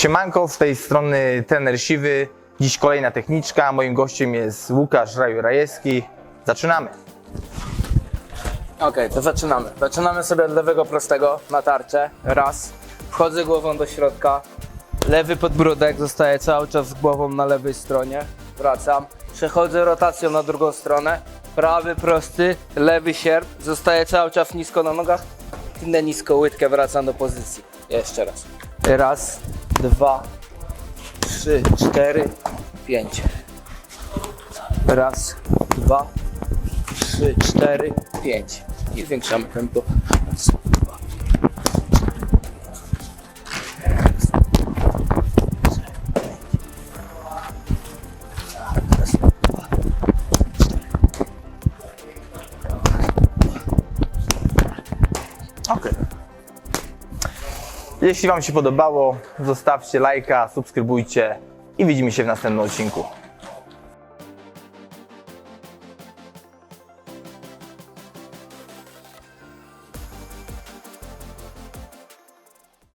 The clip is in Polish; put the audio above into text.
Siemanko, z tej strony trener Siwy. Dziś kolejna techniczka. Moim gościem jest Łukasz Raju-Rajewski. Zaczynamy. Okej, to zaczynamy. Zaczynamy sobie od lewego prostego na tarczę. Raz. Wchodzę głową do środka. Lewy podbródek zostaje cały czas z głową na lewej stronie. Wracam. Przechodzę rotacją na drugą stronę. Prawy prosty, lewy sierp. Zostaje cały czas nisko na nogach. Inne nisko łydkę, wracam do pozycji. Jeszcze raz. Raz, dwa, trzy, cztery, pięć. Raz, dwa, trzy, cztery, pięć. I zwiększamy tempo. Raz, dwa, raz, dwa, Ok. Jeśli Wam się podobało, zostawcie lajka, subskrybujcie i widzimy się w następnym odcinku.